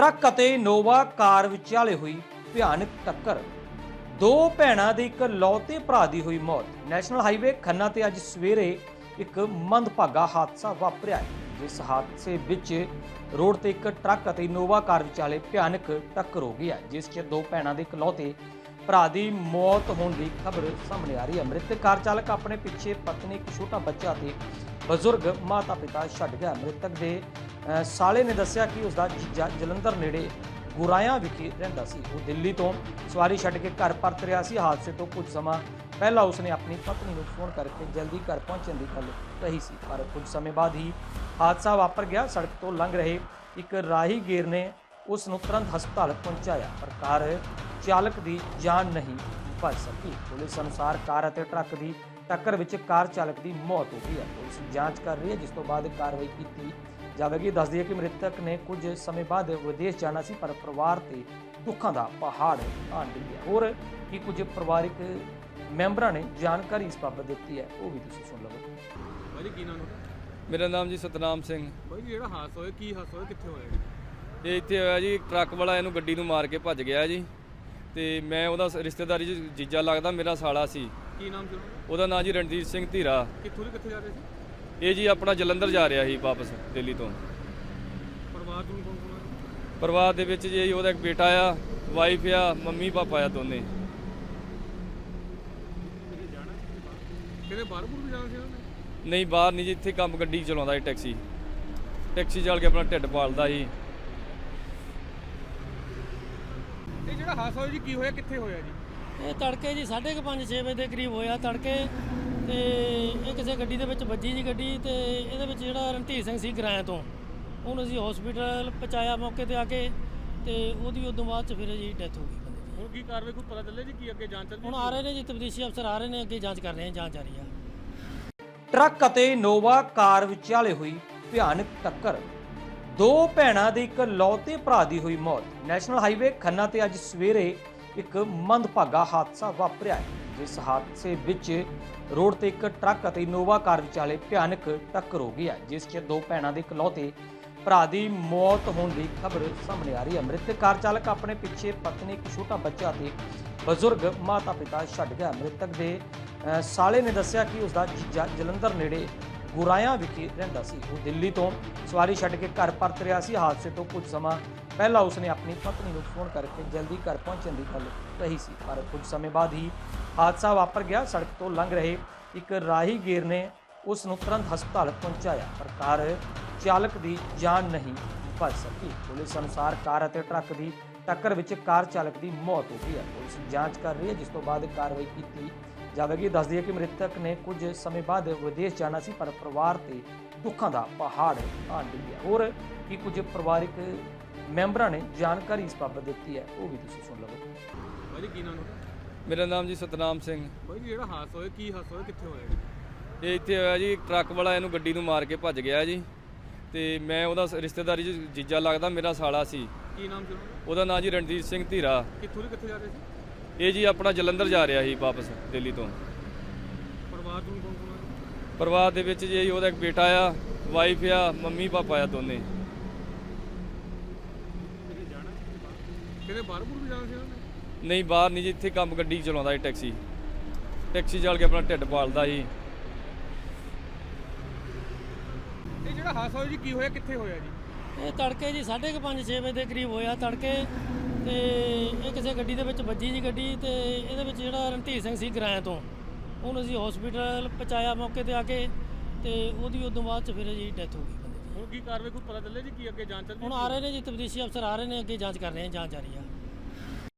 Truck ਅਤੇ Innova car ਵਿਚਾਲੇ ਹੋਈ ਭਿਆਨਕ ਟੱਕਰ। ਦੋ ਭੈਣਾਂ ਦੇ ਇੱਕ ਲੌਤੇ ਭਰਾ ਦੀ ਹੋਈ ਮੌਤ। ਨੈਸ਼ਨਲ ਹਾਈਵੇ ਖੰਨਾ ਤੇ ਅੱਜ ਸਵੇਰੇ ਇੱਕ ਮੰਦਭਾਗਾ ਹਾਦਸਾ ਵਾਪਰਿਆ ਜਿਸ ਹਾਦਸੇ ਵਿੱਚ ਰੋਡ ਤੇ ਇੱਕ ਟਰੱਕ ਅਤੇ ਇਨੋਵਾ ਕਾਰ ਵਿਚਾਲੇ ਭਿਆਨਕ ਟੱਕਰ ਹੋ ਗਈ ਹੈ, ਜਿਸ 'ਚ ਦੋ ਭੈਣਾਂ ਦੇ ਇਕਲੌਤੇ ਭਰਾ ਦੀ ਮੌਤ ਹੋਣ ਦੀ ਖਬਰ ਸਾਹਮਣੇ ਆ ਰਹੀ ਹੈ। ਮ੍ਰਿਤਕ ਕਾਰ ਚਾਲਕ ਆਪਣੇ ਪਿੱਛੇ ਪਤਨੀ, ਇੱਕ ਛੋਟਾ ਬੱਚਾ ਤੇ ਬਜ਼ੁਰਗ ਮਾਤਾ ਪਿਤਾ ਛੱਡ ਗਿਆ ਮ੍ਰਿਤਕ ਦੇ ਸਾਲੇ ਨੇ ਦੱਸਿਆ ਕਿ ਉਸ ਦਾ ਜੀਜਾ ਜਲੰਧਰ ਨੇੜੇ ਗੁਰਾਇਆ ਵਿਖੇ ਰਹਿੰਦਾ ਸੀ। ਉਹ ਦਿੱਲੀ ਤੋਂ ਸਵਾਰੀ ਛੱਡ ਕੇ ਘਰ ਪਰਤ ਰਿਹਾ ਸੀ। ਹਾਦਸੇ ਤੋਂ ਕੁਝ ਸਮਾਂ ਪਹਿਲਾਂ ਉਸਨੇ ਆਪਣੀ ਪਤਨੀ ਨੂੰ ਫੋਨ ਕਰਕੇ ਜਲਦੀ ਘਰ ਪਹੁੰਚਣ ਦੀ ਗੱਲ ਕਹੀ ਸੀ। ਪਰ ਕੁਝ ਸਮੇਂ ਬਾਅਦ ਹੀ ਹਾਦਸਾ ਵਾਪਰ ਗਿਆ। ਸੜਕ ਤੋਂ ਲੰਘ ਰਹੇ ਇੱਕ ਰਾਹੀਗੀਰ ਨੇ ਉਸ ਨੂੰ ਤੁਰੰਤ ਹਸਪਤਾਲ ਪਹੁੰਚਾਇਆ। ਪਰ ਕਾਰ ਚਾਲਕ ਦੀ ਜਾਨ ਨਹੀਂ ਬਚ ਸਕੀ। ਪੁਲਿਸ ਅਨੁਸਾਰ ਕਾਰ ਅਤੇ ਟਰੱਕ ਦੀ ਟੱਕਰ ਵਿੱਚ ਕਾਰ ਚਾਲਕ ਦੀ ਮੌਤ ਹੋ ਗਈ ਹੈ। ਪੁਲਿਸ ਜਾਂਚ ਕਰ ਰਹੀ ਹੈ। ਜਿਸ ਤੋਂ ਬਾਅਦ ਕਾਰਵਾਈ ਕੀਤੀ ਜਾਵੇਗੀ। ਦੱਸਦੀ ਹੈ ਕਿ ਮ੍ਰਿਤਕ ਨੇ ਕੁਝ ਸਮੇਂ ਬਾਅਦ ਵਿਦੇਸ਼ ਜਾਣਾ ਸੀ ਪਰ ਪਰਿਵਾਰ ਤੇ ਦੁੱਖਾਂ ਦਾ ਪਹਾੜ ਆਣ ਡਿੱਗਿਆ। ਹੋਰ ਕੀ ਕੁਝ ਪਰਿਵਾਰਿਕ ਮੈਂਬਰਾਂ ਨੇ ਜਾਣਕਾਰੀ ਇਸ ਬਾਬਤ ਦਿੱਤੀ ਹੈ ਉਹ ਵੀ ਤੁਸੀਂ ਸੁਣ ਲਵੋ। ਕੀ ਨਾਮ ਮੇਰਾ ਨਾਮ ਜੀ ਸਤਨਾਮ ਸਿੰਘ। ਭਾਜੀ ਜਿਹੜਾ ਹਾਦਸਾ ਹੋਇਆ ਕੀ ਹਾਦਸਾ ਹੋਇਆ ਕਿੱਥੇ ਹੋਇਆ ਜੀ? ਇਹ ਇੱਥੇ ਹੋਇਆ ਜੀ ਟਰੱਕ ਵਾਲਾ ਇਹਨੂੰ ਗੱਡੀ ਨੂੰ ਮਾਰ ਕੇ ਭੱਜ ਗਿਆ ਜੀ। ਤੇ ਮੈਂ ਉਹਦਾ ਸ- ਰਿਸ਼ਤੇਦਾਰੀ 'ਚ ਜੀਜਾ ਲੱਗਦਾ ਮੇਰਾ ਸਾਲਾ ਸੀ। ਕੀ ਨਾਮ ਸੀ ਉਹਨਾਂ ਦਾ? ਉਹਦਾ ਨਾਂ ਜੀ ਰਣਜੀਤ ਸਿੰਘ ਧੀਰਾ। ਕਿੱਥੋਂ ਦੇ ਕਿੱਥੇ ਜਾ ਰਹੇ ਸੀ? ਇਹ ਜੀ ਆਪਣਾ ਜਲੰਧਰ ਜਾ ਰਿਹਾ ਸੀ ਵਾਪਸ ਦਿੱਲੀ ਤੋਂ। ਪਰਿਵਾਰ ਨੂੰ ਕੌਣ ਕੌਣ ਪਰਿਵਾਰ ਦੇ ਵਿੱਚ ਜੀ ਉਹਦਾ ਇੱਕ ਬੇਟਾ ਆ ਵਾਈਫ ਆ ਮੰਮੀ ਪਾਪਾ ਆ ਦੋਨੇ। ਕਿਤੇ ਬਾਹਰ? ਬੂਰ ਵੀ ਜਾਣਾ ਸੀ ਉਹਨਾਂ? ਨੇ ਨਹੀਂ ਬਾਹਰ ਨਹੀਂ ਜੀ ਇੱਥੇ ਕੰਮ ਗੱਡੀ ਚਲਾਉਂਦਾ ਸੀ ਟੈਕਸੀ। ਟੈਕਸੀ ਚੱਲ ਕੇ ਆਪਣਾ ਢਿੱਡ ਪਾਲਦਾ ਸੀ। ਇਹ ਜਿਹੜਾ ਹਾਦਸਾ ਹੋਇਆ ਜੀ ਕੀ ਹੋਇਆ ਕਿੱਥੇ ਹੋਇਆ ਜੀ? ਇਹ ਤੜਕੇ ਜੀ 5:30 6 ਵਜੇ ਦੇ ਕਰੀਬ ਹੋਇਆ। ਤੜਕੇ ਤੇ ਇਹ ਕਿਸੇ ਗੱਡੀ ਦੇ ਵਿੱਚ ਵੱਜੀ ਜੀ ਗੱਡੀ ਤੇ ਇਹਦੇ ਵਿੱਚ ਜਿਹੜਾ ਰਣਧੀਰ ਸਿੰਘ ਸੀ ਗਰਾਇਆ ਤੋਂ ਉਹਨੂੰ ਅਸੀਂ ਹਸਪੀਟਲ ਪਹੁੰਚਾਇਆ ਮੌਕੇ ਤੇ ਆ ਕੇ ਤੇ ਉਹਦੀ ਉਦੋਂ ਬਾਅਦ ਚ ਫਿਰ ਜੀ ਡੈਥ ਹੋ ਗਈ ਬੰਦੇ ਦੀ। ਹੁਣ ਕੀ ਕਾਰਵਾਈ ਕੋਈ ਪਤਾ ਚੱਲਿਆ ਜੀ ਕੀ ਅੱਗੇ ਜਾਂਚ ਚੱਲ ਹੁਣ ਆ ਰਹੇ ਨੇ ਜੀ ਤਬਦੀਸ਼ੀ ਅਫਸਰ ਆ ਰਹੇ ਨੇ ਅੱਗੇ ਜਾਂਚ ਕਰ ਰਹੇ ਨੇ ਜਾਂਚ ਜਾਰੀ ਆ। ਟਰੱਕ ਅਤੇ ਇਨੋਵਾ ਕਾਰ ਵਿਚਾਲੇ ਹੋਈ ਭਿਆਨਕ ਟੱਕਰ। ਦੋ ਭੈਣਾਂ ਦੇ ਇੱਕ ਲੌਤੇ ਭਰਾ ਦੀ ਹੋਈ ਮੌਤ। ਨੈਸ਼ਨਲ ਹਾਈਵੇ ਖੰਨਾ ਤੇ ਅੱਜ ਸਵੇਰੇ ਇੱਕ ਮੰਦਭਾਗਾ ਹਾਦਸਾ ਵਾਪਰਿਆ ਹੈ। ਜਿਸ ਹਾਦਸੇ ਵਿੱਚ ਰੋਡ ਤੇ ਇੱਕ ਟਰੱਕ ਅਤੇ ਇਨੋਵਾ ਕਾਰ ਵਿਚਾਲੇ ਭਿਆਨਕ ਟੱਕਰ ਹੋ ਗਈ ਹੈ ਜਿਸ 'ਚ ਦੋ ਭੈਣਾਂ ਦੇ ਇਕਲੌਤੇ ਭਰਾ ਦੀ ਮੌਤ ਹੋਣ ਦੀ ਖਬਰ ਸਾਹਮਣੇ ਆ ਰਹੀ ਹੈ। ਮ੍ਰਿਤਕ ਕਾਰ ਚਾਲਕ ਆਪਣੇ ਪਿੱਛੇ ਪਤਨੀ ਇੱਕ ਛੋਟਾ ਬੱਚਾ ਤੇ ਬਜ਼ੁਰਗ ਮਾਤਾ ਪਿਤਾ ਛੱਡ ਗਿਆ। ਮ੍ਰਿਤਕ ਦੇ ਅਹ, ਸਾਲੇ ਨੇ ਦੱਸਿਆ ਕਿ ਉਸ ਦਾ ਜੀਜਾ ਜਲੰਧਰ ਨੇੜੇ ਗੁਰਾਇਆ ਵਿਖੇ ਰਹਿੰਦਾ ਸੀ। ਉਹ ਦਿੱਲੀ ਤੋਂ ਸਵਾਰੀ ਛੱਡ ਕੇ ਘਰ ਪਰਤ ਰਿਹਾ ਸੀ। ਹਾਦਸੇ ਤੋਂ ਕੁਝ ਸਮਾਂ ਪਹਿਲਾਂ ਉਸਨੇ ਆਪਣੀ ਪਤਨੀ ਨੂੰ ਫੋਨ ਕਰਕੇ ਜਲਦੀ ਘਰ ਪਹੁੰਚਣ ਦੀ ਗੱਲ ਕਹੀ ਸੀ। ਪਰ ਕੁਝ ਸਮੇਂ ਬਾਅਦ ਹੀ ਹਾਦਸਾ ਵਾਪਰ ਗਿਆ, ਸੜਕ ਤੋਂ ਲੰਘ ਰਹੇ ਇੱਕ ਰਾਹੀਗੀਰ ਨੇ ਉਸ ਨੂੰ ਤੁਰੰਤ ਹਸਪਤਾਲ ਪਹੁੰਚਾਇਆ, ਪਰ ਕਾਰ ਚਾਲਕ ਦੀ ਜਾਨ ਨਹੀਂ ਬਚ ਸਕੀ। ਪੁਲਿਸ ਅਨੁਸਾਰ ਕਾਰ ਅਤੇ ਟਰੱਕ ਦੀ ਟੱਕਰ ਵਿੱਚ ਕਾਰ ਚਾਲਕ ਦੀ ਮੌਤ ਹੋ ਗਈ ਹੈ। ਪੁਲਿਸ ਜਾਂਚ ਕਰ ਰਹੀ ਹੈ, ਜਿਸ ਤੋਂ ਬਾਅਦ ਕਾਰਵਾਈ ਕੀਤੀ ਜਾਵੇਗੀ। ਦੱਸਦੀ ਹੈ ਕਿ ਮ੍ਰਿਤਕ ਨੇ ਕੁਝ ਸਮੇਂ ਬਾਅਦ ਵਿਦੇਸ਼ ਜਾਣਾ ਸੀ, ਪਰ ਪਰਿਵਾਰ ਤੇ ਦੁੱਖਾਂ ਦਾ ਪਹਾੜ ਆਣ ਡਿੱਗਿਆ ਹੋਰ ਕੀ ਕੁਝ ਪਰਿਵਾਰਿਕ ਮੈਂਬਰਾਂ ਨੇ ਜਾਣਕਾਰੀ ਇਸ ਬਾਬਤ ਦਿੱਤੀ ਹੈ ਉਹ ਵੀ ਤੁਸੀਂ ਸੁਣ ਲਵੋ। ਭਾਜੀ ਕੀ ਨਾਮ ਤੁਹਾਡਾ? ਮੇਰਾ ਨਾਮ ਜੀ ਸਤਨਾਮ ਸਿੰਘ। ਭਾਜੀ ਜਿਹੜਾ ਹਾਦਸਾ ਹੋਇਆ ਕੀ ਹਾਦਸਾ ਹੋਇਆ ਕਿੱਥੇ ਹੋਇਆ? ਜੀ? ਇਹ ਇੱਥੇ ਹੋਇਆ ਜੀ ਟਰੱਕ ਵਾਲਾ ਇਹਨੂੰ ਗੱਡੀ ਨੂੰ ਮਾਰ ਕੇ ਭੱਜ ਗਿਆ ਜੀ। ਤੇ ਮੈਂ ਉਹਦਾ ਸ- ਰਿਸ਼ਤੇਦਾਰੀ 'ਚ ਜੀਜਾ ਲੱਗਦਾ ਮੇਰਾ ਸਾਲਾ ਸੀ। ਕੀ ਨਾਮ ਸੀ ਉਹਨਾਂ ਦਾ? ਉਹਦਾ ਨਾਂ ਜੀ ਰਣਜੀਤ ਸਿੰਘ ਧੀਰਾ। ਕਿੱਥੋਂ ਦੇ ਕਿੱਥੇ ਜਾ ਰਹੇ ਸੀ? ਇਹ ਜੀ ਆਪਣਾ ਜਲੰਧਰ ਜਾ ਰਿਹਾ ਸੀ ਵਾਪਸ ਦਿੱਲੀ ਤੋਂ। ਪਰਿਵਾਰ ਨੂੰ ਕੌਣ ਕੌਣ ਹੈ ਪਰਿਵਾਰ ਦੇ ਵਿੱਚ ਜੀ ਉਹਦਾ ਇੱਕ ਬੇਟਾ ਆ ਵਾਈਫ ਆ ਮੰਮੀ ਪਾਪਾ ਆ ਦੋਨੇ। ਕਿਤੇ ਬਾਹਰ? ਬੂਰ ਵੀ ਜਾਣਾ ਸੀ ਉਹਨਾਂ? ਨੇ ਨਹੀਂ ਬਾਹਰ ਨਹੀਂ ਜੀ ਇੱਥੇ ਕੰਮ ਗੱਡੀ ਚਲਾਉਂਦਾ ਸੀ ਟੈਕਸੀ। ਟੈਕਸੀ ਚੱਲ ਕੇ ਆਪਣਾ ਢਿੱਡ ਪਾਲਦਾ ਸੀ। ਇਹ ਜਿਹੜਾ ਹਾਦਸਾ ਹੋਇਆ ਜੀ ਕੀ ਹੋਇਆ ਕਿੱਥੇ ਹੋਇਆ ਜੀ? ਇਹ ਤੜਕੇ ਜੀ 5:30 6 ਵਜੇ ਦੇ ਕਰੀਬ ਹੋਇਆ ਤੜਕੇ। ਤੇ ਇਹ ਕਿਸੇ ਗੱਡੀ ਦੇ ਵਿੱਚ ਵੱਜੀ ਜੀ ਗੱਡੀ ਤੇ ਇਹਦੇ ਵਿੱਚ ਜਿਹੜਾ ਰਣਧੀਰ ਸਿੰਘ ਸੀ ਗਰਾਇਆ ਤੋਂ। ਉਹਨੂੰ ਅਸੀਂ ਹਸਪੀਟਲ ਪਹੁੰਚਾਇਆ ਮੌਕੇ ਤੇ ਆ ਕੇ ਤੇ ਉਹਦੀ ਉਦੋਂ ਬਾਅਦ ਚ ਫਿਰ ਜੀ ਡੈਥ ਹੋ ਗਈ। ਬੰਦੇ ਦੀ ਹੁਣ ਕੀ ਕਾਰਵਾਈ ਕੋਈ ਪਤਾ ਚੱਲਿਆ ਜੀ ਕੀ ਅੱਗੇ ਜਾਂਚ ਚੱਲ ਹੁਣ ਆ ਰਹੇ ਨੇ ਜੀ ਤਬਦੀਸ਼ੀ ਅਫਸਰ ਆ ਰਹੇ ਨੇ ਅੱਗੇ ਜਾਂਚ ਕਰ ਰਹੇ ਨੇ ਜਾਂਚ ਜਾਰੀ ਆ।